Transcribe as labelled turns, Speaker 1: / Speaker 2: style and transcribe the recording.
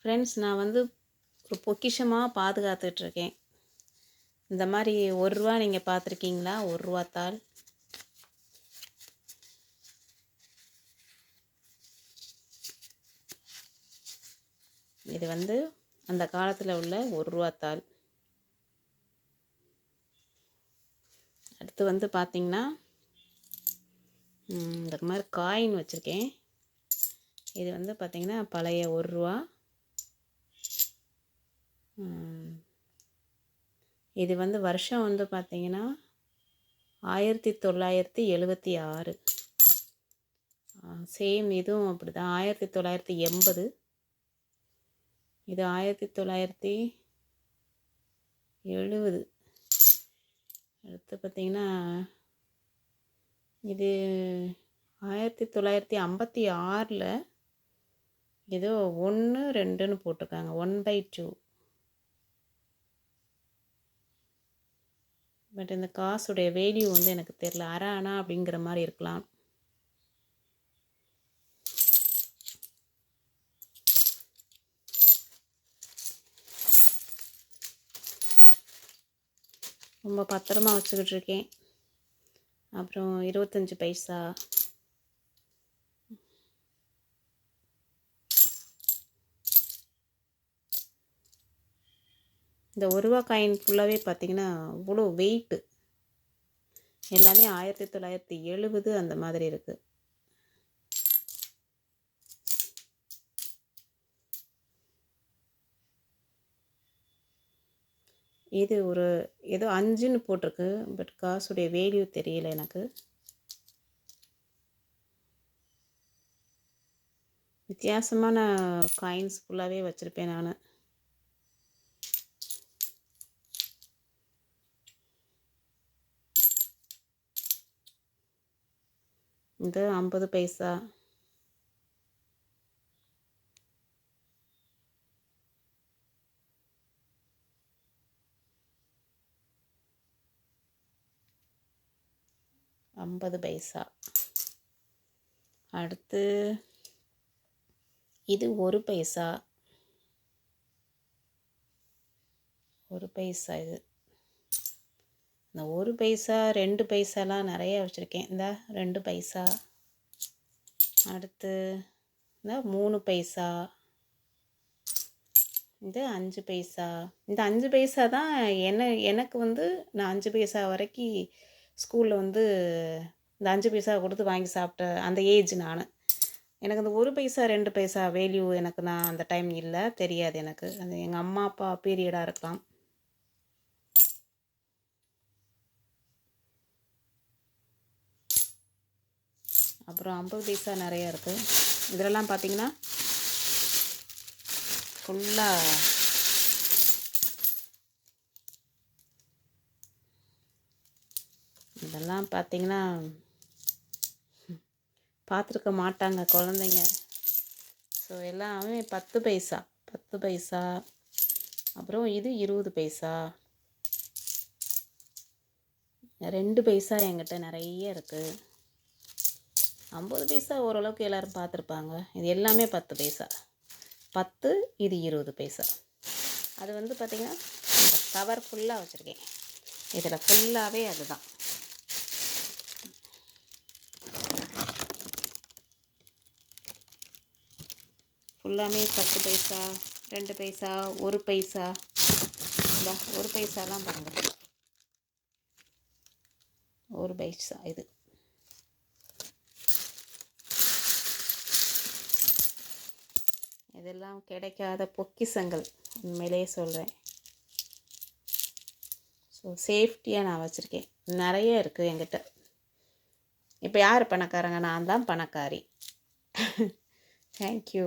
Speaker 1: Friends நான் வந்து ஒரு பொக்கிஷமாக பாதுகாத்துட்ருக்கேன். இந்த மாதிரி ஒரு ரூபா நீங்கள் பார்த்துருக்கீங்களா ஒரு ரூபா தாள். இது வந்து அந்த காலத்தில் உள்ள ஒரு ரூபா தாள். அடுத்து வந்து பார்த்திங்கன்னா இந்த மாதிரி காயின் வச்சுருக்கேன். இது வந்து பார்த்திங்கன்னா பழைய ஒரு ரூபா. இது வந்து வருஷம் வந்து பார்த்திங்கன்னா ஆயிரத்தி தொள்ளாயிரத்தி எழுபத்தி ஆறு. சேம் இதுவும் அப்படி தான் ஆயிரத்தி தொள்ளாயிரத்தி எண்பது. இது ஆயிரத்தி தொள்ளாயிரத்தி எழுபது அடுத்து பார்த்திங்கன்னா இது ஆயிரத்தி தொள்ளாயிரத்தி ஐம்பத்தி ஆறில் ஏதோ ஒன்று ரெண்டுன்னு போட்டிருக்காங்க. One by two. பட் இந்த காசுடைய வேல்யூ வந்து எனக்கு தெரில அரை அணா அப்படிங்கிற மாதிரி இருக்கலாம். ரொம்ப பத்திரமா வச்சுக்கிட்டு இருக்கேன். அப்புறம் இருபத்தஞ்சி பைசா. இந்த ஒருவா காயின் ஃபுல்லாகவே பார்த்தீங்கன்னா அவ்வளோ வெயிட்டு எல்லாமே ஆயிரத்தி தொள்ளாயிரத்தி எழுபது அந்த மாதிரி இருக்குது இது ஒரு ஏதோ அஞ்சுன்னு போட்டிருக்கு பட் காசுடைய வேல்யூ தெரியல எனக்கு. வித்தியாசமான காயின்ஸ் ஃபுல்லாகவே வச்சுருப்பேன் நான். இது ஐம்பது பைசா. ஐம்பது பைசா. அடுத்து இது ஒரு பைசா. ஒரு பைசா இது. இந்த ஒரு பைசா ரெண்டு பைசாலாம் நிறைய வச்சுருக்கேன். இந்த ரெண்டு பைசா. அடுத்து இந்த மூணு பைசா. இந்த அஞ்சு பைசா. இந்த அஞ்சு பைசா தான் என்ன எனக்கு வந்து நான் அஞ்சு பைசா வரைக்கும் ஸ்கூலில் வந்து இந்த அஞ்சு பைசா கொடுத்து வாங்கி சாப்பிட்ட அந்த ஏஜ் நான். எனக்கு அந்த ஒரு பைசா ரெண்டு பைசா வேல்யூ எனக்கு நான் அந்த டைம் இல்லை. தெரியாது எனக்கு. அது எங்கள் அம்மா அப்பா பீரியடாக இருக்கலாம். அப்புறம் ஐம்பது பைசா நிறையா இருக்குது இதிலலாம் பார்த்தீங்கன்னா ஃபுல்லாக இதெல்லாம் பார்த்தீங்கன்னா பார்த்துருக்க மாட்டாங்க குழந்தைங்க. ஸோ எல்லாமே பத்து பைசா. பத்து பைசா. அப்புறம் இது இருபது பைசா. ரெண்டு பைசா என்கிட்ட நிறைய இருக்குது ஐம்பது பைசா ஓரளவுக்கு எல்லோரும் பார்த்துருப்பாங்க. இது எல்லாமே பத்து பைசா. பத்து இது இருபது பைசா. அது வந்து பார்த்திங்கன்னா இந்த கவர் ஃபுல்லாக வச்சுருக்கேன். இதில் ஃபுல்லாகவே அதுதான். ஃபுல்லாமே பத்து பைசா ரெண்டு பைசா ஒரு பைசா. இந்த ஒரு பைசாலாம் பாருங்கள் ஒரு பைசா இது. இதெல்லாம் கிடைக்காத பொக்கிஷங்கள். உண்மையிலேயே சொல்கிறேன் ஸோ சேஃப்டியாக நான் வச்சுருக்கேன். நிறைய இருக்குது என்கிட்ட. இப்போ யார் பணக்காரங்க? நான் தான் பணக்காரி. தேங்க்யூ